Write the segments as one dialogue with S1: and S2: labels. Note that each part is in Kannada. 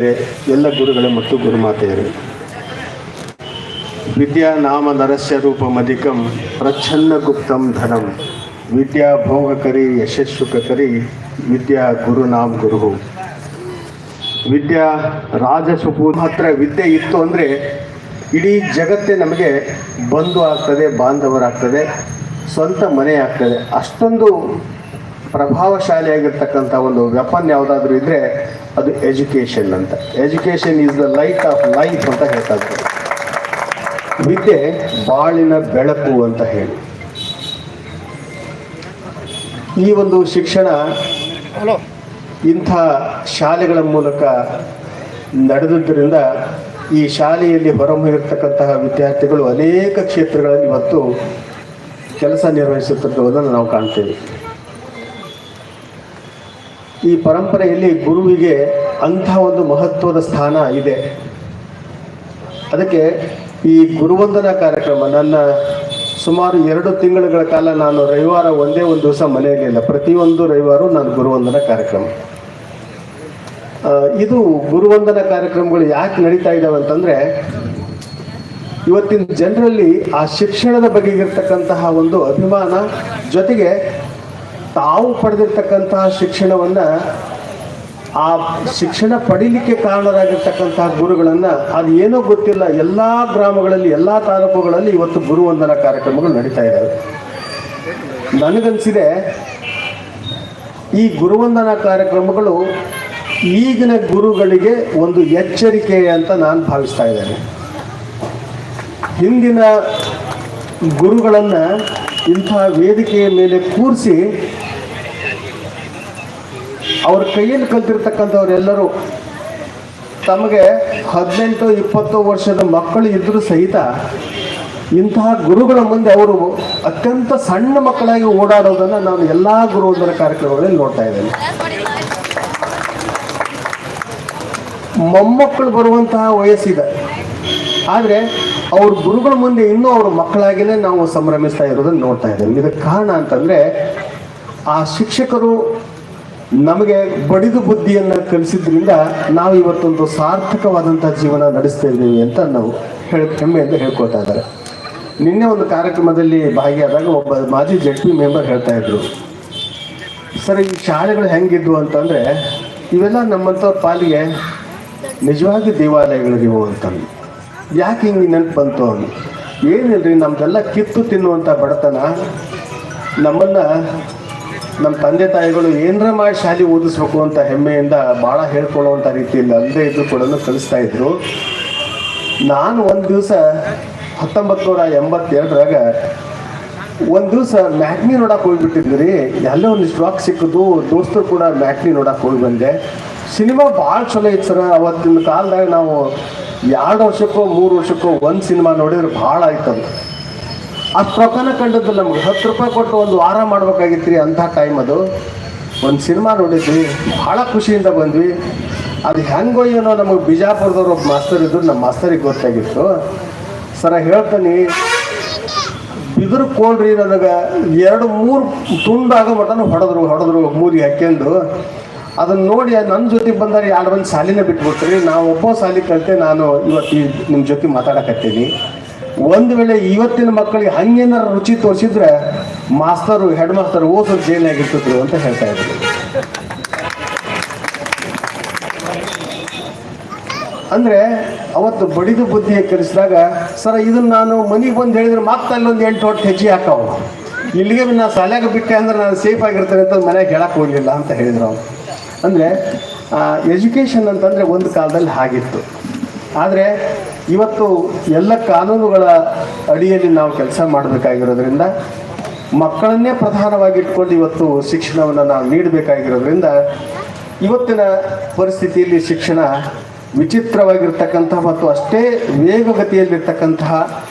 S1: ಎಲ್ಲ ಗುರುಗಳ ಮತ್ತು ಗುರುಮಾತೆಯರು. ವಿದ್ಯಾ ನಾಮ ನರಸ್ಯ ರೂಪಮಧಿಕಂ ಪ್ರಚ್ಛನ್ನ ಗುಪ್ತಂ ಧನಂ. ವಿದ್ಯಾ ಭೋಗಕರಿ ಯಶಸ್ಸುಖಕರಿ ವಿದ್ಯಾ ಗುರುನಾಮ್ ಗುರು ವಿದ್ಯಾ ರಾಜಸುಪು ಮಾತ್ರ ವಿದ್ಯೆ ಇತ್ತು ಅಂದರೆ ಇಡೀ ಜಗತ್ತೇ ನಮಗೆ ಬಂಧು ಆಗ್ತದೆ, ಬಾಂಧವರಾಗ್ತದೆ, ಸ್ವಂತ ಮನೆ ಆಗ್ತದೆ. ಅಷ್ಟೊಂದು ಪ್ರಭಾವಶಾಲಿಯಾಗಿರ್ತಕ್ಕಂಥ ಒಂದು ವೆಪನ್ ಯಾವುದಾದ್ರೂ ಇದ್ದರೆ ಅದು ಎಜುಕೇಷನ್ ಅಂತ. Education is the light of life ಅಂತ ಹೇಳ್ತಾ ಇದ್ದಾರೆ. ವಿದ್ಯೆ ಬಾಳಿನ ಬೆಳಕು ಅಂತ ಹೇಳಿ. ಈ ಒಂದು ಶಿಕ್ಷಣ ಇಂಥ ಶಾಲೆಗಳ ಮೂಲಕ ನಡೆದಿದ್ದರಿಂದ ಈ ಶಾಲೆಯಲ್ಲಿ ಹೊರಹೊಮ್ಮಿರತಕ್ಕಂತಹ ವಿದ್ಯಾರ್ಥಿಗಳು ಅನೇಕ ಕ್ಷೇತ್ರಗಳಲ್ಲಿ ಇವತ್ತು ಕೆಲಸ ನಿರ್ವಹಿಸುತ್ತಿರುವುದನ್ನು ನಾವು ಕಾಣ್ತೇವೆ. ಈ ಪರಂಪರೆಯಲ್ಲಿ ಗುರುವಿಗೆ ಅಂಥ ಒಂದು ಮಹತ್ವದ ಸ್ಥಾನ ಇದೆ. ಅದಕ್ಕೆ ಈ ಗುರುವಂದನಾ ಕಾರ್ಯಕ್ರಮ ನನ್ನ ಸುಮಾರು ಎರಡು ತಿಂಗಳುಗಳ ಕಾಲ ನಾನು ರವಿವಾರ ಒಂದೇ ಒಂದು ದಿವಸ ಮನೆಯಲ್ಲಿಲ್ಲ ಪ್ರತಿಯೊಂದು ರವಿವಾರ ನಾನು ಗುರುವಂದನ ಕಾರ್ಯಕ್ರಮ. ಇದು ಗುರುವಂದನ ಕಾರ್ಯಕ್ರಮಗಳು ಯಾಕೆ ನಡೀತಾ ಇದ್ದಾವೆ ಅಂತಂದರೆ, ಇವತ್ತಿನ ಜನರಲ್ಲಿ ಆ ಶಿಕ್ಷಣದ ಬಗ್ಗೆ ಇರತಕ್ಕಂತಹ ಒಂದು ಅಭಿಮಾನ ಜೊತೆಗೆ ತಾವು ಪಡೆದಿರ್ತಕ್ಕಂತಹ ಶಿಕ್ಷಣವನ್ನು, ಆ ಶಿಕ್ಷಣ ಪಡೀಲಿಕ್ಕೆ ಕಾರಣರಾಗಿರ್ತಕ್ಕಂತಹ ಗುರುಗಳನ್ನು ಅದು ಏನೋ ಗೊತ್ತಿಲ್ಲ. ಎಲ್ಲ ಗ್ರಾಮಗಳಲ್ಲಿ, ಎಲ್ಲ ತಾಲೂಕುಗಳಲ್ಲಿ ಇವತ್ತು ಗುರುವಂದನ ಕಾರ್ಯಕ್ರಮಗಳು ನಡೀತಾ ಇದ್ದಾವೆ ನನಗನ್ಸಿದೆ, ಈ ಗುರುವಂದನ ಕಾರ್ಯಕ್ರಮಗಳು ಈಗಿನ ಗುರುಗಳಿಗೆ ಒಂದು ಎಚ್ಚರಿಕೆ ಅಂತ ನಾನು ಭಾವಿಸ್ತಾ ಇದ್ದೇನೆ. ಹಿಂದಿನ ಗುರುಗಳನ್ನು ಇಂತಹ ವೇದಿಕೆಯ ಮೇಲೆ ಕೂರಿಸಿ ಅವ್ರ ಕೈಯಲ್ಲಿ ಕಲ್ತಿರ್ತಕ್ಕಂಥವ್ರೆಲ್ಲರೂ ತಮಗೆ ಹದಿನೆಂಟು, ಇಪ್ಪತ್ತು ವರ್ಷದ ಮಕ್ಕಳು ಇದ್ದರೂ ಸಹಿತ ಇಂತಹ ಗುರುಗಳ ಮುಂದೆ ಅವರು ಅತ್ಯಂತ ಸಣ್ಣ ಮಕ್ಕಳಾಗಿ ಓಡಾಡೋದನ್ನು ನಾನು ಎಲ್ಲ ಗುರುವಂದರ ಕಾರ್ಯಕ್ರಮಗಳಲ್ಲಿ ನೋಡ್ತಾ ಇದ್ದೇನೆ. ಮೊಮ್ಮಕ್ಕಳು ಬರುವಂತಹ ವಯಸ್ಸಿದೆ. ಆದರೆ ಅವ್ರ ಗುರುಗಳ ಮುಂದೆ ಇನ್ನೂ ಅವ್ರ ಮಕ್ಕಳಾಗಿಯೇ ನಾವು ಸಂಭ್ರಮಿಸ್ತಾ ಇರೋದನ್ನು ನೋಡ್ತಾ ಇದ್ದೇವೆ ಇದಕ್ಕೆ ಕಾರಣ ಅಂತಂದರೆ ಆ ಶಿಕ್ಷಕರು ನಮಗೆ ಬಡಿದು ಬುದ್ಧಿಯನ್ನು ಕಲಿಸಿದ್ರಿಂದ ನಾವು ಇವತ್ತೊಂದು ಸಾರ್ಥಕವಾದಂಥ ಜೀವನ ನಡೆಸ್ತಾ ಇದ್ದೀವಿ ಅಂತ ನಾವು ಹೇಳ ಹೆಮ್ಮೆಯಿಂದ ಹೇಳ್ಕೊಳ್ತಾ ಇದ್ದಾರೆ. ನಿನ್ನೆ ಒಂದು ಕಾರ್ಯಕ್ರಮದಲ್ಲಿ ಭಾಗಿಯಾದಾಗ ಒಬ್ಬ ಮಾಜಿ ಜಡ್ ಪಿ ಮೆಂಬರ್ ಹೇಳ್ತಾ ಇದ್ರು. ಸರ್, ಈ ಶಾಲೆಗಳು ಹೆಂಗಿದ್ವು ಅಂತಂದರೆ ಇವೆಲ್ಲ ನಮ್ಮಂಥವ್ರ ಪಾಲಿಗೆ ನಿಜವಾಗಿ ದೇವಾಲಯಗಳಿವು ಅಂತಂದು ಯಾಕೆ ಹಿಂಗೆ ನೆನಪು ಬಂತು ಅಂದು ನಮ್ದೆಲ್ಲ ಕಿತ್ತು ತಿನ್ನುವಂಥ ಬಡತನ ನಮ್ಮನ್ನು ನಮ್ಮ ತಂದೆ ತಾಯಿಗಳು ಏನರ ಮಾಡಿ ಶಾಲೆ ಓದಿಸ್ಬೇಕು ಅಂತ ಹೆಮ್ಮೆಯಿಂದ ಭಾಳ ಹೇಳ್ಕೊಳ್ಳುವಂಥ ರೀತಿಯಲ್ಲಿ ಅಲ್ಲದೆ ಇದ್ದು ಕೂಡ ಕಲಿಸ್ತಾ ಇದ್ರು. ನಾನು ಒಂದು ದಿವಸ ಹತ್ತೊಂಬತ್ತು ನೂರ ಎಂಬತ್ತೆರಡರಾಗ ಒಂದು ದಿವಸ ಮ್ಯಾಟ್ನಿ ನೋಡಕ್ಕೆ ಹೋಗ್ಬಿಟ್ಟಿದ್ವಿ ರೀ ಎಲ್ಲೋ ಒಂದು ಸ್ಟಾಕ್ ಸಿಕ್ಕಿದ್ದು, ದೋಸ್ತರು ಕೂಡ ಮ್ಯಾಟ್ನಿ ನೋಡಕ್ಕೆ ಹೋಗಿ ಬಂದೆ. ಸಿನಿಮಾ ಭಾಳ ಚಲೋ ಇತ್ತು ಸರ್. ಅವತ್ತಿನ ಕಾಲದಾಗ ನಾವು ಎರಡು ವರ್ಷಕ್ಕೋ, ಮೂರು ವರ್ಷಕ್ಕೋ ಒಂದು ಸಿನಿಮಾ ನೋಡಿದ್ರೆ ಭಾಳ ಆಯ್ತದು. ಅಷ್ಟು ರೊಕ್ಕನ ಕಂಡದ್ದು ನಮ್ಗೆ ಹತ್ತು ರೂಪಾಯಿ ಕೊಟ್ಟು ಒಂದು ವಾರ ಮಾಡ್ಬೇಕಾಗಿತ್ತು ರೀ ಅಂಥ ಟೈಮ್ ಅದು. ಒಂದು ಸಿನಿಮಾ ನೋಡಿದ್ವಿ, ಭಾಳ ಖುಷಿಯಿಂದ ಬಂದ್ವಿ. ಅದು ಹೆಂಗೋ ಏನೋ ನಮಗೆ ಬಿಜಾಪುರದವ್ರು ಒಬ್ಬ ಮಾಸ್ತರ್ ಇದ್ರು ನಮ್ಮ ಮಾಸ್ತರಿಗೆ ಗೊತ್ತಾಗಿತ್ತು. ಸರ ಹೇಳ್ತಾನೆ, ಬಿದಿರು ಕೋಲ್ರಿ ನನಗೆ ಎರಡು ಮೂರು ತುಂಡಾಗ ಮಟನು ಹೊಡೆದ್ರು ಹೊಡೆದ್ರು ಮೂರಿಗೆ ಹಾಕ್ಯಂಡು. ಅದನ್ನ ನೋಡಿ ನನ್ನ ಜೊತೆ ಬಂದಾಗ ಎರಡು ಒಂದು ಸಾಲಿನ ಬಿಟ್ಬಿಡ್ತೀರಿ ನಾವು ಒಬ್ಬ ಸಾಲಿ ಕಲಿತೆ, ನಾನು ಇವತ್ತು ನಿಮ್ಮ ಜೊತೆ ಮಾತಾಡಕತ್ತೀನಿ. ಒಂದು ವೇಳೆ ಇವತ್ತಿನ ಮಕ್ಕಳಿಗೆ ಹಂಗೇನಾರ ರುಚಿ ತೋರಿಸಿದ್ರೆ ಮಾಸ್ತರು ಹೆಡ್ ಮಾಸ್ತರ್ ಓಸೋ ಜೈಲಾಗಿರ್ತಿದ್ರು ಅಂತ ಹೇಳ್ತಾ ಇದ್ರು. ಅಂದ್ರೆ ಅವತ್ತು ಬಡಿದು ಬುದ್ಧಿ ಕಲಿಸಿದಾಗ, ಸರ, ಇದನ್ನ ನಾನು ಮನೆಗೆ ಬಂದು ಹೇಳಿದ್ರೆ ಮತ್ತೆ ಅಲ್ಲೊಂದು ಎಂಟು ಹೊಟ್ಟು ಹೆಜ್ಜೆ ಹಾಕವು. ಇಲ್ಲಿಗೆ ನಾನು ಸಾಲ್ಯಾಗ ಬಿಟ್ಟೆ ಅಂದ್ರೆ ನಾನು ಸೇಫ್ ಆಗಿರ್ತೇನೆ ಅಂತ ಮನೆಗೆ ಹೇಳಕ್ಕೆ ಹೋಗಲಿಲ್ಲ ಅಂತ ಹೇಳಿದ್ರು ಅವ್ರು. ಅಂದರೆ ಎಜುಕೇಶನ್ ಅಂತಂದರೆ ಒಂದು ಕಾಲದಲ್ಲಿ ಹಾಗಿತ್ತು. ಆದರೆ ಇವತ್ತು ಎಲ್ಲ ಕಾನೂನುಗಳ ಅಡಿಯಲ್ಲಿ ನಾವು ಕೆಲಸ ಮಾಡಬೇಕಾಗಿರೋದ್ರಿಂದ, ಮಕ್ಕಳನ್ನೇ ಪ್ರಧಾನವಾಗಿಟ್ಕೊಂಡು ಇವತ್ತು ಶಿಕ್ಷಣವನ್ನು ನಾವು ನೀಡಬೇಕಾಗಿರೋದ್ರಿಂದ, ಇವತ್ತಿನ ಪರಿಸ್ಥಿತಿಯಲ್ಲಿ ಶಿಕ್ಷಣ ವಿಚಿತ್ರವಾಗಿರ್ತಕ್ಕಂತಹ ಮತ್ತು ಅಷ್ಟೇ ವೇಗಗತಿಯಲ್ಲಿರ್ತಕ್ಕಂತಹ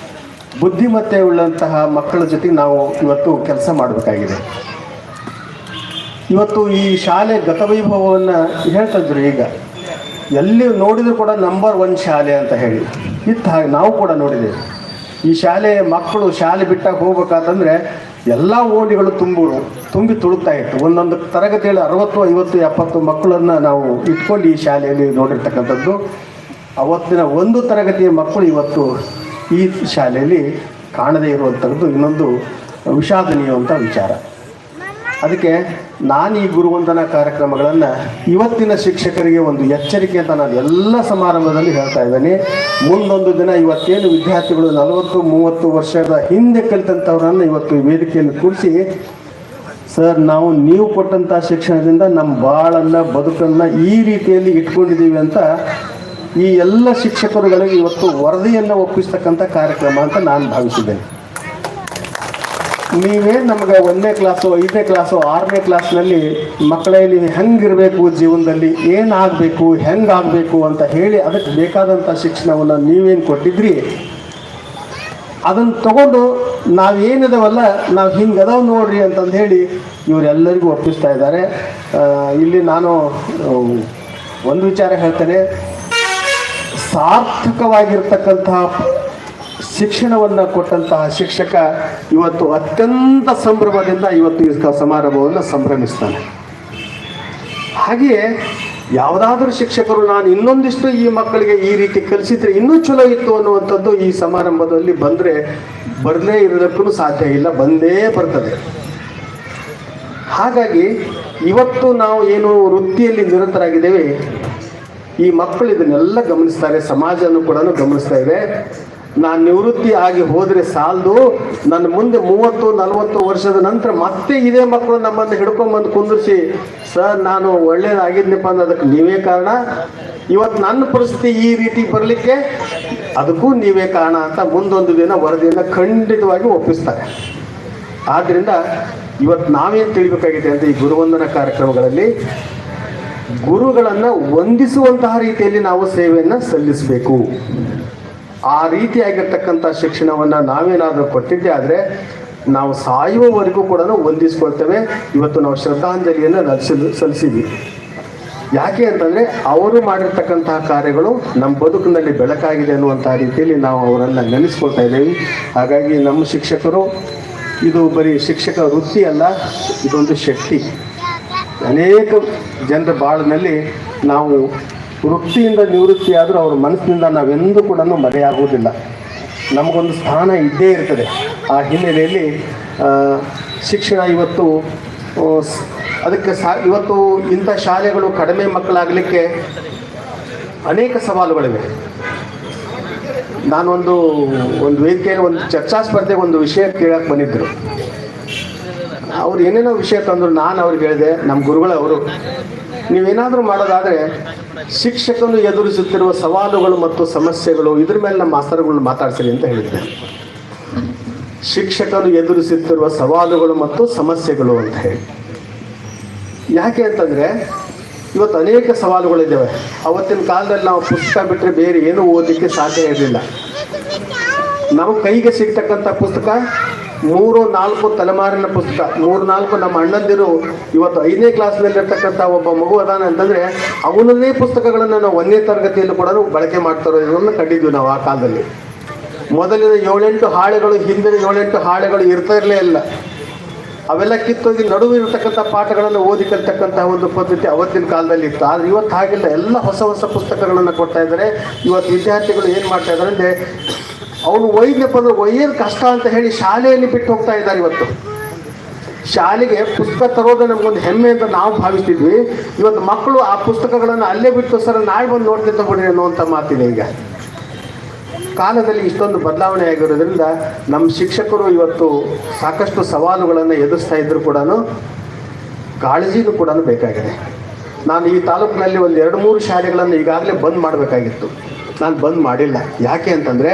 S1: ಬುದ್ಧಿಮತ್ತೆ ಉಳ್ಳಂತಹ ಮಕ್ಕಳ ಜೊತೆಗೆ ನಾವು ಇವತ್ತು ಕೆಲಸ ಮಾಡಬೇಕಾಗಿದೆ. ಇವತ್ತು ಈ ಶಾಲೆ ಗತವೈಭವವನ್ನು ಹೇಳ್ತಿದ್ರು ಈಗ. ಎಲ್ಲಿ ನೋಡಿದ್ರು ಕೂಡ ನಂಬರ್ ಒನ್ ಶಾಲೆ ಅಂತ ಹೇಳಿ. ಇತ್ತ ಹಾಗೆ ನಾವು ಕೂಡ ನೋಡಿದ್ದೇವೆ. ಈ ಶಾಲೆ ಮಕ್ಕಳು ಶಾಲೆ ಬಿಟ್ಟಾಗ ಹೋಗ್ಬೇಕಾದಂದ್ರೆ ಎಲ್ಲ ಓಣಿಗಳು ತುಂಬುರು, ತುಂಬಿ ತುಳುಕ್ತಾ ಇತ್ತು. ಒಂದೊಂದು ತರಗತಿಯಲ್ಲಿ ಅರವತ್ತು, ಐವತ್ತು, ಎಪ್ಪತ್ತು ಮಕ್ಕಳನ್ನು ನಾವು ಇಟ್ಕೊಂಡು ಈ ಶಾಲೆಯಲ್ಲಿ ನೋಡಿರ್ತಕ್ಕಂಥದ್ದು. ಅವತ್ತಿನ ಒಂದು ತರಗತಿಯ ಮಕ್ಕಳು ಇವತ್ತು ಈ ಶಾಲೆಯಲ್ಲಿ ಕಾಣದೇ ಇರುವಂಥದ್ದು ಇನ್ನೊಂದು ವಿಷಾದನೀಯವಂಥ ವಿಚಾರ. ಅದಕ್ಕೆ ನಾನು ಈ ಗುರುವಂದನಾ ಕಾರ್ಯಕ್ರಮಗಳನ್ನು ಇವತ್ತಿನ ಶಿಕ್ಷಕರಿಗೆ ಒಂದು ಎಚ್ಚರಿಕೆ ಅಂತ ನಾನು ಎಲ್ಲ ಸಮಾರಂಭದಲ್ಲಿ ಹೇಳ್ತಾ ಇದ್ದೇನೆ. ಮುಂದೊಂದು ದಿನ ಇವತ್ತೇನು ವಿದ್ಯಾರ್ಥಿಗಳು ನಲವತ್ತು, ಮೂವತ್ತು ವರ್ಷದ ಹಿಂದೆ ಕಲಿತಂಥವ್ರನ್ನ ಇವತ್ತು ಈ ವೇದಿಕೆಯಲ್ಲಿ ಕೂರಿಸಿ, ಸರ್ ನಾವು ನೀವು ಕೊಟ್ಟಂಥ ಶಿಕ್ಷಣದಿಂದ ನಮ್ಮ ಬಾಳನ್ನ, ಬದುಕನ್ನ ಈ ರೀತಿಯಲ್ಲಿ ಇಟ್ಕೊಂಡಿದ್ದೀವಿ ಅಂತ ಈ ಎಲ್ಲ ಶಿಕ್ಷಕರುಗಳಿಗೆ ಇವತ್ತು ವರದಿಯನ್ನು ಒಪ್ಪಿಸ್ತಕ್ಕಂಥ ಕಾರ್ಯಕ್ರಮ ಅಂತ ನಾನು ಭಾವಿಸಿದ್ದೇನೆ. ನೀವೇ ನಮ್ಗೆ ಒಂದನೇ ಕ್ಲಾಸು ಐದನೇ ಕ್ಲಾಸು ಆರನೇ ಕ್ಲಾಸ್ನಲ್ಲಿ ಮಕ್ಕಳಲ್ಲಿ ಹೆಂಗಿರಬೇಕು ಜೀವನದಲ್ಲಿ, ಏನಾಗಬೇಕು, ಹೆಂಗಾಗಬೇಕು ಅಂತ ಹೇಳಿ ಅದಕ್ಕೆ ಬೇಕಾದಂಥ ಶಿಕ್ಷಣವನ್ನು ನೀವೇನು ಕೊಟ್ಟಿದ್ರಿ? ಅದನ್ನು ತಗೊಂಡು ನಾವೇನಿದಾವಲ್ಲ, ನಾವು ಹಿಂಗೆ ಅದಾವ ನೋಡ್ರಿ ಅಂತಂದು ಹೇಳಿ ಇವರೆಲ್ಲರಿಗೂ ಒಪ್ಪಿಸ್ತಾ ಇದ್ದಾರೆ. ಇಲ್ಲಿ ನಾನು ಒಂದು ವಿಚಾರ ಹೇಳ್ತೇನೆ. ಸಾರ್ಥಕವಾಗಿರ್ತಕ್ಕಂತಹ ಶಿಕ್ಷಣವನ್ನು ಕೊಟ್ಟಂತಹ ಶಿಕ್ಷಕ ಇವತ್ತು ಅತ್ಯಂತ ಸಂಭ್ರಮದಿಂದ ಇವತ್ತು ಈ ಸಮಾರಂಭವನ್ನು ಸಂಭ್ರಮಿಸ್ತಾನೆ. ಹಾಗೆಯೇ ಯಾವುದಾದ್ರೂ ಶಿಕ್ಷಕರು, ನಾನು ಇನ್ನೊಂದಿಷ್ಟು ಈ ಮಕ್ಕಳಿಗೆ ಈ ರೀತಿ ಕಲಿಸಿದ್ರೆ ಇನ್ನೂ ಚಲೋ ಇತ್ತು ಅನ್ನುವಂಥದ್ದು ಈ ಸಮಾರಂಭದಲ್ಲಿ ಬಂದರೆ ಬರಲೇ ಇರೋದಕ್ಕೂ ಸಾಧ್ಯ ಇಲ್ಲ, ಬಂದೇ ಬರ್ತದೆ. ಹಾಗಾಗಿ ಇವತ್ತು ನಾವು ಏನು ವೃತ್ತಿಯಲ್ಲಿ ನಿರತರಾಗಿದ್ದೇವೆ, ಈ ಮಕ್ಕಳು ಇದನ್ನೆಲ್ಲ ಗಮನಿಸ್ತಾರೆ, ಸಮಾಜನೂ ಕೂಡ ಗಮನಿಸ್ತಾ ಇದೆ. ನಾನು ನಿವೃತ್ತಿ ಆಗಿ ಹೋದರೆ ಸಾಲದು. ನನ್ನ ಮುಂದೆ ಮೂವತ್ತು, ನಲವತ್ತು ವರ್ಷದ ನಂತರ ಮತ್ತೆ ಇದೇ ಮಕ್ಕಳು ನಮ್ಮನ್ನು ಹಿಡ್ಕೊಂಬಂದು ಕುಂದಿರ್ಸಿ, ಸರ್, ನಾನು ಒಳ್ಳೆಯದಾಗಿದ್ನಪ್ಪ ಅಂದ್ರೆ ಅದಕ್ಕೆ ನೀವೇ ಕಾರಣ. ಇವತ್ತು ನನ್ನ ಪರಿಸ್ಥಿತಿ ಈ ರೀತಿ ಬರಲಿಕ್ಕೆ ಅದಕ್ಕೂ ನೀವೇ ಕಾರಣ ಅಂತ ಮುಂದೊಂದು ದಿನ ವರದಿಯನ್ನು ಖಂಡಿತವಾಗಿ ಒಪ್ಪಿಸ್ತಾರೆ. ಆದ್ದರಿಂದ ಇವತ್ತು ನಾವೇನು ತಿಳಿಬೇಕಾಗಿದೆ ಅಂತ ಈ ಗುರುವಂದನ ಕಾರ್ಯಕ್ರಮಗಳಲ್ಲಿ ಗುರುಗಳನ್ನು ವಂದಿಸುವಂತಹ ರೀತಿಯಲ್ಲಿ ನಾವು ಸೇವೆಯನ್ನು ಸಲ್ಲಿಸಬೇಕು. ಆ ರೀತಿಯಾಗಿರ್ತಕ್ಕಂಥ ಶಿಕ್ಷಣವನ್ನು ನಾವೇನಾದರೂ ಕೊಟ್ಟಿದ್ದೆ ಆದರೆ ನಾವು ಸಾಯುವವರೆಗೂ ಕೂಡ ವಂದಿಸ್ಕೊಳ್ತೇವೆ ಇವತ್ತು ನಾವು ಶ್ರದ್ಧಾಂಜಲಿಯನ್ನು ನಲ್ಸಿದ್ ಸಲ್ಲಿಸಿದ್ವಿ. ಯಾಕೆ ಅಂತಂದರೆ ಅವರು ಮಾಡಿರ್ತಕ್ಕಂತಹ ಕಾರ್ಯಗಳು ನಮ್ಮ ಬದುಕಿನಲ್ಲಿ ಬೆಳಕಾಗಿದೆ ಅನ್ನುವಂಥ ರೀತಿಯಲ್ಲಿ ನಾವು ಅವರನ್ನು ನೆನೆಸ್ಕೊಳ್ತಾ ಇದ್ದೀವಿ. ಹಾಗಾಗಿ ನಮ್ಮ ಶಿಕ್ಷಕರು, ಇದು ಬರೀ ಶಿಕ್ಷಕ ವೃತ್ತಿ ಅಲ್ಲ, ಇದೊಂದು ಶಕ್ತಿ. ಅನೇಕ ಜನರ ಬಾಳಿನಲ್ಲಿ ನಾವು ವೃತ್ತಿಯಿಂದ ನಿವೃತ್ತಿ ಆದರೂ ಅವ್ರ ಮನಸ್ಸಿನಿಂದ ನಾವೆಂದೂ ಕೂಡ ಮರೆಯಾಗುವುದಿಲ್ಲ. ನಮಗೊಂದು ಸ್ಥಾನ ಇದ್ದೇ ಇರ್ತದೆ. ಆ ಹಿನ್ನೆಲೆಯಲ್ಲಿ ಶಿಕ್ಷಣ ಇವತ್ತು ಅದಕ್ಕೆ ಸಾ, ಇವತ್ತು ಇಂಥ ಶಾಲೆಗಳು ಕಡಿಮೆ ಮಕ್ಕಳಾಗಲಿಕ್ಕೆ ಅನೇಕ ಸವಾಲುಗಳಿವೆ. ನಾನೊಂದು, ಒಂದು ವೇದಿಕೆಯಲ್ಲಿ ಒಂದು ಚರ್ಚಾ ಸ್ಪರ್ಧೆಗೆ ಒಂದು ವಿಷಯ ಕೇಳಕ್ಕೆ ಬಂದಿದ್ದರು. ಅವ್ರು ಏನೇನೋ ವಿಷಯ ತಂದರು, ನಾನು ಅವ್ರಿಗೆ ಹೇಳಿದೆ ನಮ್ಮ ಗುರುಗಳವರು, ನೀವೇನಾದರೂ ಮಾಡೋದಾದರೆ ಶಿಕ್ಷಕನು ಎದುರಿಸುತ್ತಿರುವ ಸವಾಲುಗಳು ಮತ್ತು ಸಮಸ್ಯೆಗಳು, ಇದ್ರ ಮೇಲೆ ನಮ್ಮ ಮಾಸ್ತರ್ಗಳನ್ನ ಮಾತಾಡ್ಸಿರಿ ಅಂತ ಹೇಳಿದ್ದೆ ಶಿಕ್ಷಕರು ಎದುರಿಸುತ್ತಿರುವ ಸವಾಲುಗಳು ಮತ್ತು ಸಮಸ್ಯೆಗಳು ಅಂತ ಹೇಳಿ. ಯಾಕೆ ಅಂತಂದರೆ, ಇವತ್ತು ಅನೇಕ ಸವಾಲುಗಳಿದ್ದಾವೆ. ಅವತ್ತಿನ ಕಾಲದಲ್ಲಿ ನಾವು ಪುಸ್ತಕ ಬಿಟ್ಟರೆ ಬೇರೆ ಏನೂ ಓದಲಿಕ್ಕೆ ಸಾಧ್ಯ ಇರಲಿಲ್ಲ. ನಮ್ಮ ಕೈಗೆ ಸಿಗ್ತಕ್ಕಂಥ ಪುಸ್ತಕ ಮೂರು, ನಾಲ್ಕು ತಲೆಮಾರಿನ ಪುಸ್ತಕ, ಮೂರು, ನಾಲ್ಕು ನಮ್ಮ ಅಣ್ಣಂದಿರು ಇವತ್ತು ಐದನೇ ಕ್ಲಾಸ್ನಲ್ಲಿರ್ತಕ್ಕಂಥ ಒಬ್ಬ ಮಗು ಅದಾನೆ ಅಂತಂದರೆ ಅವನನ್ನೇ ಪುಸ್ತಕಗಳನ್ನು ನಾವು ಒಂದನೇ ತರಗತಿಯಲ್ಲಿ ಕೂಡ ಬಳಕೆ ಮಾಡ್ತಾರೋ ಇದನ್ನು ಕಂಡಿದ್ವಿ ನಾವು ಆ ಕಾಲದಲ್ಲಿ. ಮೊದಲಿನ ಏಳೆಂಟು ಹಾಳೆಗಳು, ಹಿಂದಿನ ಏಳೆಂಟು ಹಾಳೆಗಳು ಇರ್ತಾ ಇರಲೇ ಇಲ್ಲ. ಅವೆಲ್ಲ ಕಿತ್ತೋಗಿ ನಡುವೆ ಇರತಕ್ಕಂಥ ಪಾಠಗಳನ್ನು ಓದಿ ಕಲಿತಕ್ಕಂಥ ಒಂದು ಪದ್ಧತಿ ಅವತ್ತಿನ ಕಾಲದಲ್ಲಿ ಇತ್ತು. ಆದರೆ ಇವತ್ತು ಹಾಗಿಲ್ಲ. ಎಲ್ಲ ಹೊಸ ಹೊಸ ಪುಸ್ತಕಗಳನ್ನು ಕೊಡ್ತಾ ಇದ್ದಾರೆ. ಇವತ್ತು ವಿದ್ಯಾರ್ಥಿಗಳು ಏನು ಮಾಡ್ತಾ ಇದ್ದಾರೆ ಅಂದರೆ ಅವನು ಒಯ್ದಪ್ಪ ಅಂದ್ರೆ ಒಯ್ಯೋದು ಕಷ್ಟ ಅಂತ ಹೇಳಿ ಶಾಲೆಯಲ್ಲಿ ಬಿಟ್ಟು ಹೋಗ್ತಾ ಇದ್ದಾರೆ ಇವತ್ತು. ಶಾಲೆಗೆ ಪುಸ್ತಕ ತರೋದು ನಮ್ಗೊಂದು ಹೆಮ್ಮೆ ಅಂತ ನಾವು ಭಾವಿಸ್ತಿದ್ವಿ. ಇವತ್ತು ಮಕ್ಕಳು ಆ ಪುಸ್ತಕಗಳನ್ನು ಅಲ್ಲೇ ಬಿಟ್ಟು ಸರ್ ನಾಳೆ ಬಂದು ನೋಡ್ತೀನಿ ತಗೊಂಡ್ರಿ ಅನ್ನುವಂಥ ಮಾತಿದೆ ಈಗ. ಕಾಲದಲ್ಲಿ ಇಷ್ಟೊಂದು ಬದಲಾವಣೆ ಆಗಿರೋದ್ರಿಂದ ನಮ್ಮ ಶಿಕ್ಷಕರು ಇವತ್ತು ಸಾಕಷ್ಟು ಸವಾಲುಗಳನ್ನು ಎದುರಿಸ್ತಾ ಇದ್ರು ಕೂಡ ಕಾಳಜಿನೂ ಕೂಡ ಬೇಕಾಗಿದೆ. ನಾನು ಈ ತಾಲೂಕಿನಲ್ಲಿ ಒಂದು ಎರಡು ಮೂರು ಶಾಲೆಗಳನ್ನು ಈಗಾಗಲೇ ಬಂದ್ ಮಾಡಬೇಕಾಗಿತ್ತು. ನಾನು ಬಂದ್ ಮಾಡಿಲ್ಲ. ಯಾಕೆ ಅಂತಂದರೆ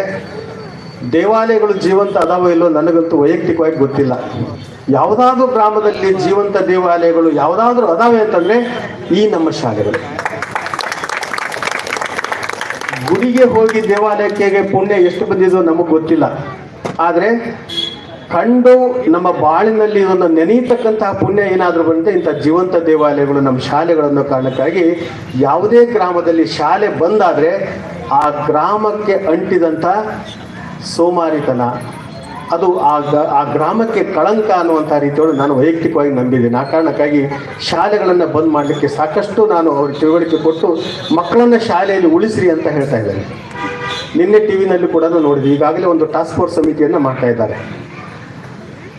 S1: ದೇವಾಲಯಗಳು ಜೀವಂತ ಅದಾವೋ ಇಲ್ಲೋ ನನಗಂತೂ ವೈಯಕ್ತಿಕವಾಗಿ ಗೊತ್ತಿಲ್ಲ. ಯಾವುದಾದ್ರೂ ಗ್ರಾಮದಲ್ಲಿ ಜೀವಂತ ದೇವಾಲಯಗಳು ಯಾವುದಾದ್ರೂ ಅದಾವೆ ಅಂತಂದ್ರೆ ಈ ನಮ್ಮ ಶಾಲೆಗಳು. ಗುಡಿಗೆ ಹೋಗಿ ದೇವಾಲಯಕ್ಕೆ ಪುಣ್ಯ ಎಷ್ಟು ಬಂದಿದೋ ನಮಗೆ ಗೊತ್ತಿಲ್ಲ. ಆದರೆ ಕಂಡು ನಮ್ಮ ಬಾಳಿನಲ್ಲಿ ಇದನ್ನು ನೆನೆಯತಕ್ಕಂತಹ ಪುಣ್ಯ ಏನಾದರೂ ಬಂದರೆ ಇಂಥ ಜೀವಂತ ದೇವಾಲಯಗಳು ನಮ್ಮ ಶಾಲೆಗಳನ್ನು ಕಾರಣಕ್ಕಾಗಿ ಯಾವುದೇ ಗ್ರಾಮದಲ್ಲಿ ಶಾಲೆ ಬಂದಾದರೆ ಆ ಗ್ರಾಮಕ್ಕೆ ಅಂಟಿದಂಥ ಸೋಮಾರಿತನ. ಅದು ಆ ಆ ಗ್ರಾಮಕ್ಕೆ ಕಳಂಕ ಅನ್ನುವಂಥ ರೀತಿಯೊಳಗೆ ನಾನು ವೈಯಕ್ತಿಕವಾಗಿ ನಂಬಿದ್ದೀನಿ. ಆ ಕಾರಣಕ್ಕಾಗಿ ಶಾಲೆಗಳನ್ನು ಬಂದ್ ಮಾಡಲಿಕ್ಕೆ ಸಾಕಷ್ಟು ನಾನು ಅವ್ರ ತಿಳುವಳಿಕೆ ಕೊಟ್ಟು ಮಕ್ಕಳನ್ನು ಶಾಲೆಯಲ್ಲಿ ಉಳಿಸ್ರಿ ಅಂತ ಹೇಳ್ತಾ ಇದ್ದೇನೆ ನಿನ್ನೆ ಟಿ ವಿನಲ್ಲಿ ಕೂಡ ನೋಡಿದ್ವಿ ಈಗಾಗಲೇ ಒಂದು ಟಾಸ್ಕ್ ಫೋರ್ಸ್ ಸಮಿತಿಯನ್ನು ಮಾಡ್ತಾ ಇದ್ದಾರೆ.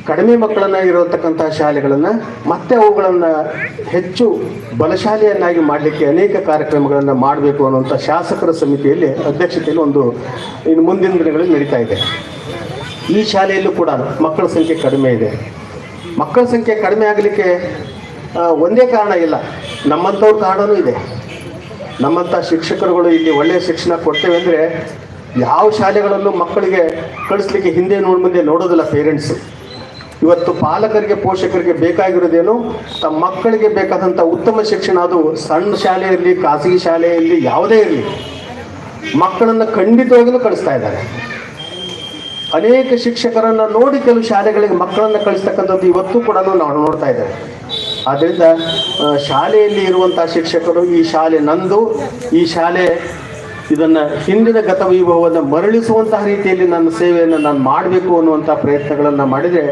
S1: ಕಡಿಮೆ ಮಕ್ಕಳನ್ನ ಇರತಕ್ಕಂಥ ಶಾಲೆಗಳನ್ನು ಮತ್ತೆ ಅವುಗಳನ್ನು ಹೆಚ್ಚು ಬಲಶಾಲಿಯನ್ನಾಗಿ ಮಾಡಲಿಕ್ಕೆ ಅನೇಕ ಕಾರ್ಯಕ್ರಮಗಳನ್ನು ಮಾಡಬೇಕು ಅನ್ನುವಂಥ ಶಾಸಕರ ಸಮಿತಿಯಲ್ಲಿ ಅಧ್ಯಕ್ಷತೆಯಲ್ಲಿ ಒಂದು ಇನ್ನು ಮುಂದಿನ ದಿನಗಳಲ್ಲಿ ನಡೀತಾ ಇದೆ. ಈ ಶಾಲೆಯಲ್ಲೂ ಕೂಡ ಮಕ್ಕಳ ಸಂಖ್ಯೆ ಕಡಿಮೆ ಇದೆ. ಮಕ್ಕಳ ಸಂಖ್ಯೆ ಕಡಿಮೆ ಆಗಲಿಕ್ಕೆ ಒಂದೇ ಕಾರಣ ಇಲ್ಲ. ನಮ್ಮಂಥವ್ರ ಕಾರಣವೂ ಇದೆ. ನಮ್ಮಂಥ ಶಿಕ್ಷಕರುಗಳು ಇಲ್ಲಿ ಒಳ್ಳೆಯ ಶಿಕ್ಷಣ ಕೊಡ್ತೇವೆ ಅಂದರೆ ಯಾವ ಶಾಲೆಗಳಲ್ಲೂ ಮಕ್ಕಳಿಗೆ ಕಳಿಸ್ಲಿಕ್ಕೆ ಹಿಂದೆ ನೋಡಿ ಮುಂದೆ ನೋಡೋದಿಲ್ಲ ಪೇರೆಂಟ್ಸ್ ಇವತ್ತು ಪಾಲಕರಿಗೆ, ಪೋಷಕರಿಗೆ ಬೇಕಾಗಿರೋದೇನು ತಮ್ಮ ಮಕ್ಕಳಿಗೆ ಬೇಕಾದಂಥ ಉತ್ತಮ ಶಿಕ್ಷಣ ಅದು ಸಣ್ಣ ಶಾಲೆ ಇರಲಿ ಖಾಸಗಿ ಶಾಲೆಯಲ್ಲಿ ಯಾವುದೇ ಇರಲಿ. ಮಕ್ಕಳನ್ನು ಖಂಡಿತವಾಗಲೂ ಕಳಿಸ್ತಾ ಇದ್ದಾರೆ. ಅನೇಕ ಶಿಕ್ಷಕರನ್ನ ನೋಡಿ ಕೆಲವು ಶಾಲೆಗಳಿಗೆ ಮಕ್ಕಳನ್ನು ಕಳಿಸ್ತಕ್ಕಂಥದ್ದು ಇವತ್ತು ಕೂಡ ನಾವು ನೋಡ್ತಾ ಇದ್ದೇವೆ. ಆದ್ದರಿಂದ ಶಾಲೆಯಲ್ಲಿ ಇರುವಂಥ ಶಿಕ್ಷಕರು ಈ ಶಾಲೆ ನಂದು, ಈ ಶಾಲೆ ಇದನ್ನು ಹಿಂದಿನ ಗತವೈಭವವನ್ನು ಮರಳಿಸುವಂತಹ ರೀತಿಯಲ್ಲಿ ನನ್ನ ಸೇವೆಯನ್ನು ನಾನು ಮಾಡಬೇಕು ಅನ್ನುವಂಥ ಪ್ರಯತ್ನಗಳನ್ನು ಮಾಡಿದರೆ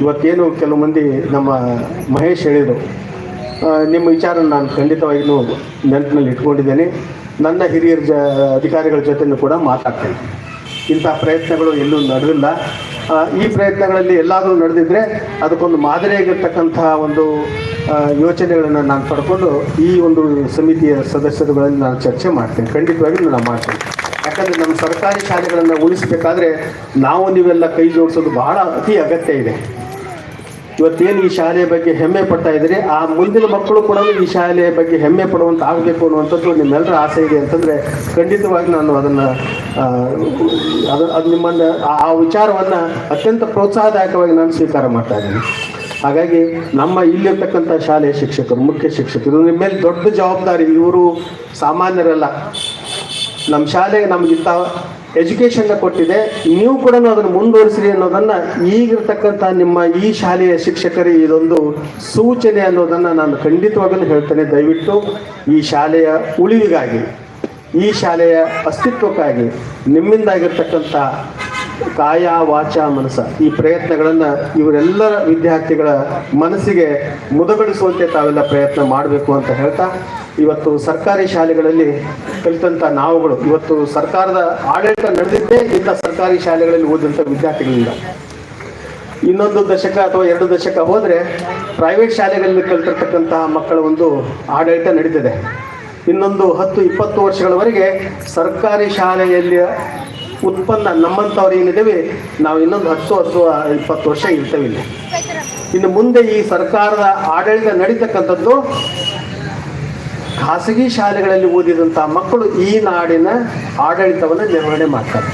S1: ಇವತ್ತೇನು ಕೆಲವು ಮಂದಿ ನಮ್ಮ ಮಹೇಶ್ ಹೇಳಿದರು. ನಿಮ್ಮ ವಿಚಾರ ನಾನು ಖಂಡಿತವಾಗಿಯೂ ನೆನಪಿನಲ್ಲಿ ಇಟ್ಕೊಂಡಿದ್ದೇನೆ ನನ್ನ ಹಿರಿಯರ ಜ ಅಧಿಕಾರಿಗಳ ಜೊತೆಯೂ ಕೂಡ ಮಾತಾಡ್ತೇನೆ. ಇಂಥ ಪ್ರಯತ್ನಗಳು ಎಲ್ಲೂ ನಡೆದಿಲ್ಲ. ಈ ಪ್ರಯತ್ನಗಳಲ್ಲಿ ಎಲ್ಲಾದರೂ ನಡೆದಿದ್ದರೆ ಅದಕ್ಕೊಂದು ಮಾದರಿಯಾಗಿರ್ತಕ್ಕಂಥ ಒಂದು ಯೋಚನೆಗಳನ್ನು ನಾನು ಪಡ್ಕೊಂಡು ಈ ಒಂದು ಸಮಿತಿಯ ಸದಸ್ಯರುಗಳಲ್ಲಿ ನಾನು ಚರ್ಚೆ ಮಾಡ್ತೇನೆ. ಖಂಡಿತವಾಗಿ ನಾನು ಮಾಡ್ತೇನೆ. ಯಾಕಂದರೆ ನಮ್ಮ ಸರ್ಕಾರಿ ಶಾಲೆಗಳನ್ನು ಉಳಿಸಬೇಕಾದ್ರೆ ನಾವು ನೀವೆಲ್ಲ ಕೈ ಜೋಡಿಸೋದು ಬಹಳ ಅತಿ ಅಗತ್ಯ ಇದೆ. ಇವತ್ತೇನು ಈ ಶಾಲೆಯ ಬಗ್ಗೆ ಹೆಮ್ಮೆ ಪಡ್ತಾ ಇದ್ದೀರಿ? ಆ ಮುಂದಿನ ಮಕ್ಕಳು ಕೂಡ ಈ ಶಾಲೆಯ ಬಗ್ಗೆ ಹೆಮ್ಮೆ ಪಡುವಂತ ಆಗಬೇಕು ಅನ್ನುವಂಥದ್ದು ನಿಮ್ಮೆಲ್ಲರ ಆಸೆ ಇದೆ ಅಂತಂದರೆ ಖಂಡಿತವಾಗಿ ನಾನು ಅದನ್ನು ಅದು ಅದು ನಿಮ್ಮನ್ನು, ಆ- ವಿಚಾರವನ್ನು ಅತ್ಯಂತ ಪ್ರೋತ್ಸಾಹದಾಯಕವಾಗಿ ನಾನು ಸ್ವೀಕಾರ ಮಾಡ್ತಾ ಇದ್ದೀನಿ. ಹಾಗಾಗಿ ನಮ್ಮ ಇಲ್ಲಿರ್ತಕ್ಕಂಥ ಶಾಲೆಯ ಶಿಕ್ಷಕರು, ಮುಖ್ಯ ಶಿಕ್ಷಕರು ನಿಮ್ಮ ಮೇಲೆ ದೊಡ್ಡ ಜವಾಬ್ದಾರಿ ಇವರು ಸಾಮಾನ್ಯರಲ್ಲ. ನಮ್ಮ ಶಾಲೆಗೆ ನಮಗಿಂತ ಎಜುಕೇಷನ್ನ ಕೊಟ್ಟಿದೆ. ನೀವು ಕೂಡ ಅದನ್ನು ಮುಂದುವರಿಸಿರಿ ಅನ್ನೋದನ್ನು ಈಗಿರ್ತಕ್ಕಂಥ ನಿಮ್ಮ ಈ ಶಾಲೆಯ ಶಿಕ್ಷಕರಿಗೆ ಇದೊಂದು ಸೂಚನೆ ಅನ್ನೋದನ್ನು ನಾನು ಖಂಡಿತವಾಗಲೂ ಹೇಳ್ತೇನೆ. ದಯವಿಟ್ಟು ಈ ಶಾಲೆಯ ಉಳಿವಿಗಾಗಿ, ಈ ಶಾಲೆಯ ಅಸ್ತಿತ್ವಕ್ಕಾಗಿ, ನಿಮ್ಮಿಂದಾಗಿರ್ತಕ್ಕಂಥ ಕಾಯ, ವಾಚ ಮನಸ ಈ ಪ್ರಯತ್ನಗಳನ್ನು ಇವರೆಲ್ಲರ ವಿದ್ಯಾರ್ಥಿಗಳ ಮನಸ್ಸಿಗೆ ಮುದಗಡಿಸುವಂತೆ ತಾವೆಲ್ಲ ಪ್ರಯತ್ನ ಮಾಡಬೇಕು ಅಂತ ಹೇಳ್ತಾ ಇವತ್ತು ಸರ್ಕಾರಿ ಶಾಲೆಗಳಲ್ಲಿ ಕಲಿತಂಥ ನಾವುಗಳು, ಇವತ್ತು ಸರ್ಕಾರದ ಆಡಳಿತ ನಡೆದಿದ್ದೇ ಇಂಥ ಸರ್ಕಾರಿ ಶಾಲೆಗಳಲ್ಲಿ ಓದಿದಂಥ ವಿದ್ಯಾರ್ಥಿಗಳಿಂದ ಇನ್ನೊಂದು ದಶಕ ಅಥವಾ ಎರಡು ದಶಕ ಹೋದರೆ ಪ್ರೈವೇಟ್ ಶಾಲೆಗಳಲ್ಲಿ ಕಲಿತಿರ್ತಕ್ಕಂತಹ ಮಕ್ಕಳ ಒಂದು ಆಡಳಿತ ನಡೀತಿದೆ. ಇನ್ನೊಂದು ಹತ್ತು, ಇಪ್ಪತ್ತು ವರ್ಷಗಳವರೆಗೆ ಸರ್ಕಾರಿ ಶಾಲೆಯಲ್ಲಿ ಉತ್ಪನ್ನ ನಮ್ಮಂಥವ್ರು ಏನಿದ್ದೇವೆ ನಾವು ಇನ್ನೊಂದು ಹತ್ತು ಹತ್ತು ಇಪ್ಪತ್ತು ವರ್ಷ ಇರ್ತೇವೆ ಇಲ್ಲಿ. ಇನ್ನು ಮುಂದೆ ಈ ಸರ್ಕಾರದ ಆಡಳಿತ ನಡೀತಕ್ಕಂಥದ್ದು ಖಾಸಗಿ ಶಾಲೆಗಳಲ್ಲಿ ಓದಿದಂಥ ಮಕ್ಕಳು ಈ ನಾಡಿನ ಆಡಳಿತವನ್ನು ನಿರ್ವಹಣೆ ಮಾಡ್ತಾರೆ.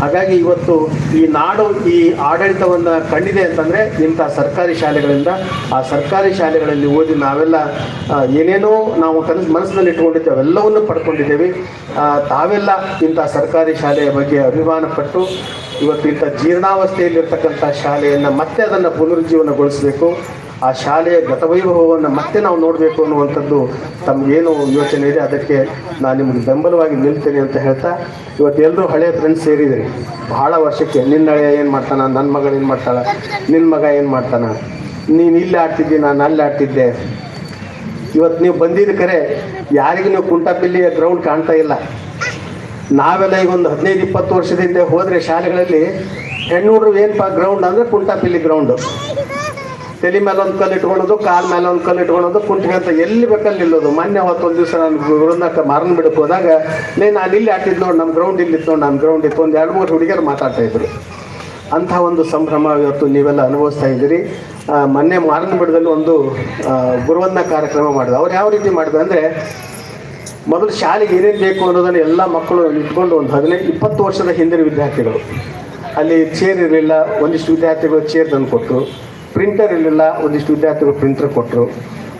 S1: ಹಾಗಾಗಿ ಇವತ್ತು ಈ ನಾಡು, ಈ ಆಡಳಿತವನ್ನು ಕಂಡಿದೆ ಅಂತಂದರೆ ಇಂಥ ಸರ್ಕಾರಿ ಶಾಲೆಗಳಿಂದ ಆ ಸರ್ಕಾರಿ ಶಾಲೆಗಳಲ್ಲಿ ಓದಿ ನಾವೆಲ್ಲ ಏನೇನೋ ನಾವು ಕನಸು ಮನಸ್ಸಿನಲ್ಲಿ ಇಟ್ಕೊಂಡಿದ್ದೇವೆ ಅವೆಲ್ಲವನ್ನು ಪಡ್ಕೊಂಡಿದ್ದೇವೆ. ತಾವೆಲ್ಲ ಇಂಥ ಸರ್ಕಾರಿ ಶಾಲೆಯ ಬಗ್ಗೆ ಅಭಿಮಾನ ಪಟ್ಟು ಇವತ್ತು ಇಂಥ ಜೀರ್ಣಾವಸ್ಥೆಯಲ್ಲಿರ್ತಕ್ಕಂಥ ಶಾಲೆಯನ್ನು ಮತ್ತೆ ಅದನ್ನು ಪುನರುಜ್ಜೀವನಗೊಳಿಸಬೇಕು. ಆ ಶಾಲೆಯ ಗತವೈಭವವನ್ನು ಮತ್ತೆ ನಾವು ನೋಡಬೇಕು ಅನ್ನುವಂಥದ್ದು ತಮಗೇನು ಯೋಚನೆ ಇದೆ. ಅದಕ್ಕೆ ನಾನು ನಿಮಗೆ ಬೆಂಬಲವಾಗಿ ನಿಲ್ತೇನೆ ಅಂತ ಹೇಳ್ತಾ, ಇವತ್ತು ಎಲ್ಲರೂ ಹಳೆಯ ಫ್ರೆಂಡ್ಸ್ ಸೇರಿದಿರಿ. ಬಹಳ ವರ್ಷಕ್ಕೆ ನಿನ್ನ ಹಳೆಯ ಏನು ಮಾಡ್ತಾನ? ನನ್ನ ಮಗಳು ಏನು ಮಾಡ್ತಾಳೆ? ನಿನ್ನ ಮಗ ಏನು ಮಾಡ್ತಾನೆ? ನೀನು ಇಲ್ಲಿ ಆಡ್ತಿದ್ದಿ, ನಾನು ಅಲ್ಲಿ ಆಡ್ತಿದ್ದೆ. ಇವತ್ತು ನೀವು ಬಂದಿದ್ದ ಕರೆ ಯಾರಿಗೂ ನೀವು ಕುಂಟಪಿಲ್ಲಿಯ ಗ್ರೌಂಡ್ ಕಾಣ್ತಾ ಇಲ್ಲ. ನಾವೆಲ್ಲ ಈಗ ಒಂದು ಹದಿನೈದು, ಇಪ್ಪತ್ತು ವರ್ಷದಿಂದ ಹೋದರೆ ಶಾಲೆಗಳಲ್ಲಿ ಹೆಣ್ಣೂರು ಏನಪ್ಪ ಗ್ರೌಂಡ್ ಅಂದರೆ ಕುಂಟಾಪಿಲ್ಲಿ ಗ್ರೌಂಡು ತಲೆ ಮೇಲೆ ಒಂದು ಕಲ್ಲು ಇಟ್ಕೊಳ್ಳೋದು, ಕಾಲ್ ಮೇಲೆ ಒಂದು ಕಲ್ಲು ಇಟ್ಕೊಳ್ಳೋದು ಅಂತ ಎಲ್ಲಿ ಬೇಕಲ್ಲಿ ನಿಲ್ಲೋದು. ಮೊನ್ನೆ ಹೊತ್ತು ಒಂದು ದಿವಸ ನಾನು ಗುರುನಾಕ ಮಾರನ್ ಬಿಡಕ್ಕೆ ಹೋದಾಗ, ಲೇ, ನಾನು ಇಲ್ಲಿ ಆಟಿದ್ದು ನೋಡಿ ನಮ್ಮ ಗ್ರೌಂಡ್ ಇಲ್ಲಿ ಇತ್ತು ನಮ್ಮ ಗ್ರೌಂಡ್ ಇತ್ತು ಒಂದು ಎರಡು ಮೂರು ಹುಡುಗಿಯರು ಮಾತಾಡ್ತಾ ಇದ್ರು. ಅಂಥ ಒಂದು ಸಂಭ್ರಮ ಇವತ್ತು ನೀವೆಲ್ಲ ಅನುಭವಿಸ್ತಾ ಇದ್ದೀರಿ. ಮೊನ್ನೆ ಮಾರನ್ ಬಿಡದಲ್ಲಿ ಒಂದು ಗುರುವನ್ನ ಕಾರ್ಯಕ್ರಮ ಮಾಡಿದ್ರು. ಅವ್ರು ಯಾವ ರೀತಿ ಮಾಡಿದ್ರು ಅಂದರೆ, ಮೊದಲು ಶಾಲೆಗೆ ಏನೇನು ಬೇಕು ಅನ್ನೋದನ್ನು ಎಲ್ಲ ಮಕ್ಕಳು ಇಟ್ಕೊಂಡು ಒಂದು ಹದಿನೈದು ಇಪ್ಪತ್ತು ವರ್ಷದ ಹಿಂದಿನ ವಿದ್ಯಾರ್ಥಿಗಳು. ಅಲ್ಲಿ ಚೇರ್ ಇರಲಿಲ್ಲ, ಒಂದಿಷ್ಟು ವಿದ್ಯಾರ್ಥಿಗಳು ಚೇರ್ ತಂದು ಕೊಟ್ಟರು ಪ್ರಿಂಟರ್ ಇರಲಿಲ್ಲ ಒಂದಿಷ್ಟು ವಿದ್ಯಾರ್ಥಿಗಳು ಪ್ರಿಂಟರ್ ಕೊಟ್ಟರು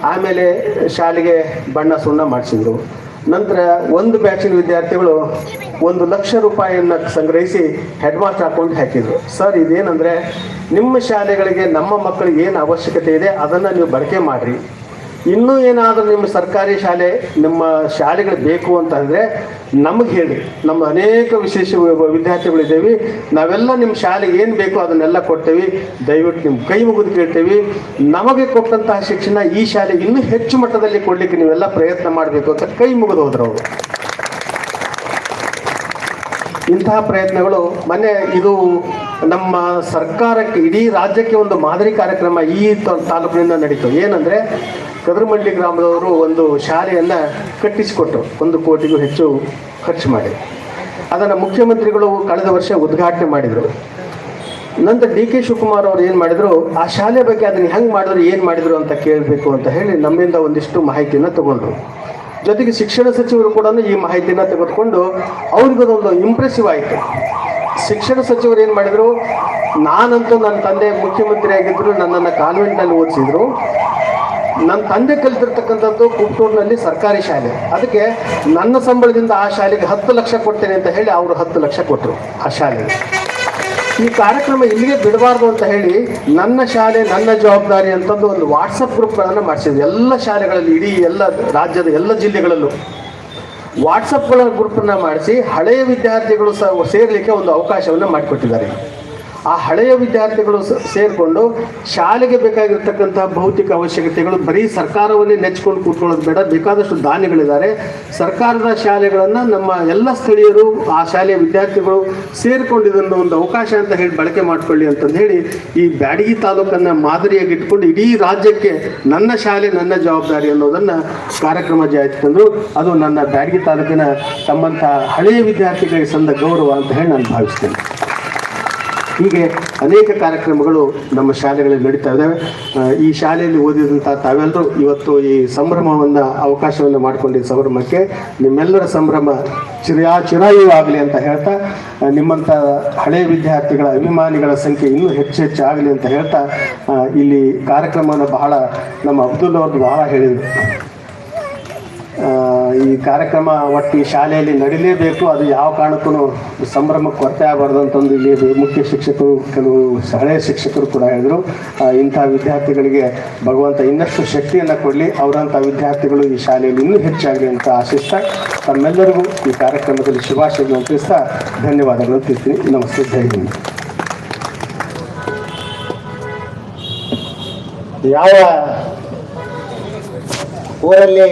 S1: ಆಮೇಲೆ ಶಾಲೆಗೆ ಬಣ್ಣ ಸುಣ್ಣ ಮಾಡಿಸಿದ್ರು. ನಂತರ ಒಂದು ಬ್ಯಾಚಿನ ವಿದ್ಯಾರ್ಥಿಗಳು ಒಂದು ಲಕ್ಷ ರೂಪಾಯಿಯನ್ನು ಸಂಗ್ರಹಿಸಿ ಹೆಡ್ ಮಾಸ್ಟರ್ ಅಕೌಂಟ್ ಹಾಕಿದರು. ಸರ್ ಇದೇನಂದರೆ, ನಿಮ್ಮ ಶಾಲೆಗಳಿಗೆ ನಮ್ಮ ಮಕ್ಕಳಿಗೆ ಏನು ಅವಶ್ಯಕತೆ ಇದೆ, ಅದನ್ನು ನೀವು ಬಳಕೆ ಮಾಡಿರಿ. ಇನ್ನೂ ಏನಾದರೂ ನಿಮ್ಮ ಸರ್ಕಾರಿ ಶಾಲೆ, ನಿಮ್ಮ ಶಾಲೆಗಳು ಬೇಕು ಅಂತಂದರೆ ನಮಗೆ ಹೇಳಿ. ನಮ್ಮ ಅನೇಕ ವಿಶೇಷ ವಿದ್ಯಾರ್ಥಿಗಳಿದ್ದೇವೆ. ನಾವೆಲ್ಲ ನಿಮ್ಮ ಶಾಲೆಗೆ ಏನು ಬೇಕೋ ಅದನ್ನೆಲ್ಲ ಕೊಡ್ತೇವೆ. ದಯವಿಟ್ಟು ನಿಮ್ಮ ಕೈ ಮುಗಿದು ಕೇಳ್ತೇವೆ. ನಮಗೆ ಕೊಟ್ಟಂತಹ ಶಿಕ್ಷಣ ಈ ಶಾಲೆಗೆ ಇನ್ನೂ ಹೆಚ್ಚು ಮಟ್ಟದಲ್ಲಿ ಕೊಡಲಿಕ್ಕೆ ನೀವೆಲ್ಲ ಪ್ರಯತ್ನ ಮಾಡಬೇಕು ಅಂತ ಕೈ ಮುಗಿದು ಹೋದ್ರು ಇಂತಹ ಪ್ರಯತ್ನಗಳು, ಮೊನ್ನೆ ಇದು ನಮ್ಮ ಸರ್ಕಾರಕ್ಕೆ, ಇಡೀ ರಾಜ್ಯಕ್ಕೆ ಒಂದು ಮಾದರಿ ಕಾರ್ಯಕ್ರಮ ಈ ತಾಲೂಕಿನಿಂದ ನಡೀತು. ಏನಂದರೆ ಕದ್ರಮಂಡಿ ಗ್ರಾಮದವರು ಒಂದು ಶಾಲೆಯನ್ನು ಕಟ್ಟಿಸಿಕೊಟ್ಟರು. ಒಂದು ಕೋಟಿಗೂ ಹೆಚ್ಚು ಖರ್ಚು ಮಾಡಿ. ಅದನ್ನು ಮುಖ್ಯಮಂತ್ರಿಗಳು ಕಳೆದ ವರ್ಷ ಉದ್ಘಾಟನೆ ಮಾಡಿದರು. ನಂತರ ಡಿ ಕೆ ಶಿವಕುಮಾರ್ ಅವರು ಏನು ಮಾಡಿದರು, ಆ ಶಾಲೆ ಬಗ್ಗೆ ಅದನ್ನು ಹೆಂಗೆ ಮಾಡಿದ್ರು, ಏನು ಮಾಡಿದರು ಅಂತ ಕೇಳಬೇಕು ಅಂತ ಹೇಳಿ ನಮ್ಮಿಂದ ಒಂದಿಷ್ಟು ಮಾಹಿತಿಯನ್ನು ತಗೊಂಡ್ರು. ಜೊತೆಗೆ ಶಿಕ್ಷಣ ಸಚಿವರು ಕೂಡ ಈ ಮಾಹಿತಿನ ತೆಗೆದುಕೊಂಡು ಅವ್ರಿಗದೊಂದು ಇಂಪ್ರೆಸಿವ್ ಆಯಿತು. ಶಿಕ್ಷಣ ಸಚಿವರು ಏನು ಮಾಡಿದರು, ನಾನಂತೂ ನನ್ನ ತಂದೆ ಮುಖ್ಯಮಂತ್ರಿ ಆಗಿದ್ದರು ನನ್ನನ್ನು ಕಾನ್ವೆಂಟ್ನಲ್ಲಿ ಓದಿಸಿದ್ರು. ನನ್ನ ತಂದೆ ಕಲಿತಿರ್ತಕ್ಕಂಥದ್ದು ಕುಟ್ಟೂರಿನಲ್ಲಿ ಸರ್ಕಾರಿ ಶಾಲೆ. ಅದಕ್ಕೆ ನನ್ನ ಸಂಬಳದಿಂದ ಆ ಶಾಲೆಗೆ ಹತ್ತು ಲಕ್ಷ ಕೊಡ್ತೇನೆ ಅಂತ ಹೇಳಿ ಅವರು ಹತ್ತು ಲಕ್ಷ ಕೊಟ್ಟರು ಆ ಶಾಲೆಗೆ. ಈ ಕಾರ್ಯಕ್ರಮ ಇಲ್ಲಿಗೆ ಬಿಡಬಾರ್ದು ಅಂತ ಹೇಳಿ ನನ್ನ ಶಾಲೆ, ನನ್ನ ಜವಾಬ್ದಾರಿ ಅಂತಂದು ಒಂದು ವಾಟ್ಸಪ್ ಗ್ರೂಪ್ಗಳನ್ನು ಮಾಡಿಸಿದ್ವಿ ಎಲ್ಲ ಶಾಲೆಗಳಲ್ಲಿ, ಇಡೀ ಎಲ್ಲ ರಾಜ್ಯದ ಎಲ್ಲ ಜಿಲ್ಲೆಗಳಲ್ಲೂ. ವಾಟ್ಸಪ್ಗಳ ಗ್ರೂಪನ್ನು ಮಾಡಿಸಿ ಹಳೆಯ ವಿದ್ಯಾರ್ಥಿಗಳು ಸಹ ಸೇರಲಿಕ್ಕೆ ಒಂದು ಅವಕಾಶವನ್ನು ಮಾಡಿಕೊಟ್ಟಿದ್ದಾರೆ. ಆ ಹಳೆಯ ವಿದ್ಯಾರ್ಥಿಗಳು ಸೇರಿಕೊಂಡು ಶಾಲೆಗೆ ಬೇಕಾಗಿರ್ತಕ್ಕಂತಹ ಭೌತಿಕ ಅವಶ್ಯಕತೆಗಳು ಬರೀ ಸರ್ಕಾರವನ್ನೇ ನೆಚ್ಕೊಂಡು ಕೂತ್ಕೊಳ್ಳೋದು ಬೇಡ, ಬೇಕಾದಷ್ಟು ದಾನಿಗಳಿದ್ದಾರೆ. ಸರ್ಕಾರದ ಶಾಲೆಗಳನ್ನು ನಮ್ಮ ಎಲ್ಲ ಸ್ಥಳೀಯರು, ಆ ಶಾಲೆಯ ವಿದ್ಯಾರ್ಥಿಗಳು ಸೇರಿಕೊಂಡು ಇದನ್ನು ಒಂದು ಅವಕಾಶ ಅಂತ ಹೇಳಿ ಬಳಕೆ ಮಾಡಿಕೊಳ್ಳಿ ಅಂತಂದು ಹೇಳಿ ಈ ಬ್ಯಾಡಗಿ ತಾಲೂಕನ್ನು ಮಾದರಿಯಾಗಿ ಇಟ್ಕೊಂಡು ಇಡೀ ರಾಜ್ಯಕ್ಕೆ ನನ್ನ ಶಾಲೆ, ನನ್ನ ಜವಾಬ್ದಾರಿ ಅನ್ನೋದನ್ನು ಕಾರ್ಯಕ್ರಮ ತಂದರು. ಅದು ನನ್ನ ಬ್ಯಾಡಗಿ ತಾಲೂಕಿನ ತಮ್ಮಂಥ ಹಳೆಯ ವಿದ್ಯಾರ್ಥಿಗಳಿಗೆ ಸಂದ ಗೌರವ ಅಂತ ಹೇಳಿ ನಾನು ಭಾವಿಸ್ತೇನೆ. ಹೀಗೆ ಅನೇಕ ಕಾರ್ಯಕ್ರಮಗಳು ನಮ್ಮ ಶಾಲೆಗಳಲ್ಲಿ ನಡೀತಾ ಇದ್ದಾವೆ. ಈ ಶಾಲೆಯಲ್ಲಿ ಓದಿದಂಥ ತಾವೆಲ್ಲರೂ ಇವತ್ತು ಈ ಸಂಭ್ರಮವನ್ನು, ಅವಕಾಶವನ್ನು ಮಾಡಿಕೊಂಡು ಈ ಸಂಭ್ರಮಕ್ಕೆ ನಿಮ್ಮೆಲ್ಲರ ಸಂಭ್ರಮ ಚಿರಾ ಚಿರಾಯು ಆಗಲಿ ಅಂತ ಹೇಳ್ತಾ ನಿಮ್ಮಂಥ ಹಳೆಯ ವಿದ್ಯಾರ್ಥಿಗಳ ಅಭಿಮಾನಿಗಳ ಸಂಖ್ಯೆ ಇನ್ನೂ ಹೆಚ್ಚು ಹೆಚ್ಚು ಆಗಲಿ ಅಂತ ಹೇಳ್ತಾ ಇಲ್ಲಿ ಕಾರ್ಯಕ್ರಮವನ್ನು ಬಹಳ ನಮ್ಮ ಅಬ್ದುಲ್ ಅವ್ರದ್ದು ಬಹಳ ಹೇಳಿದರು. ಈ ಕಾರ್ಯಕ್ರಮ ಒಟ್ಟು ಈ ಶಾಲೆಯಲ್ಲಿ ನಡೀಲೇಬೇಕು. ಅದು ಯಾವ ಕಾರಣಕ್ಕೂ ಸಂಭ್ರಮಕ್ಕೆ ಕೊರತೆ ಆಗಬಾರ್ದು ಅಂತಂದು ಇಲ್ಲಿ ಮುಖ್ಯ ಶಿಕ್ಷಕರು, ಕೆಲವು ಹಳೆಯ ಶಿಕ್ಷಕರು ಕೂಡ ಹೇಳಿದರು. ಇಂಥ ವಿದ್ಯಾರ್ಥಿಗಳಿಗೆ ಭಗವಂತ ಇನ್ನಷ್ಟು ಶಕ್ತಿಯನ್ನು ಕೊಡಲಿ. ಅವರಂಥ ವಿದ್ಯಾರ್ಥಿಗಳು ಈ ಶಾಲೆಯಲ್ಲಿ ಇನ್ನೂ ಹೆಚ್ಚಾಗಲಿ ಅಂತ ಆಶಿಸ್ತಾ ತಮ್ಮೆಲ್ಲರಿಗೂ ಈ ಕಾರ್ಯಕ್ರಮದಲ್ಲಿ ಶುಭಾಶಯಗಳನ್ನು ತಿಳಿಸ್ತಾ ಧನ್ಯವಾದಗಳನ್ನು ತಿಳಿಸ್ತೀನಿ. ನಮಸ್ತೆ. ಜೈ ಹಿಂದ್.
S2: ಯಾವ ಊರಲ್ಲಿ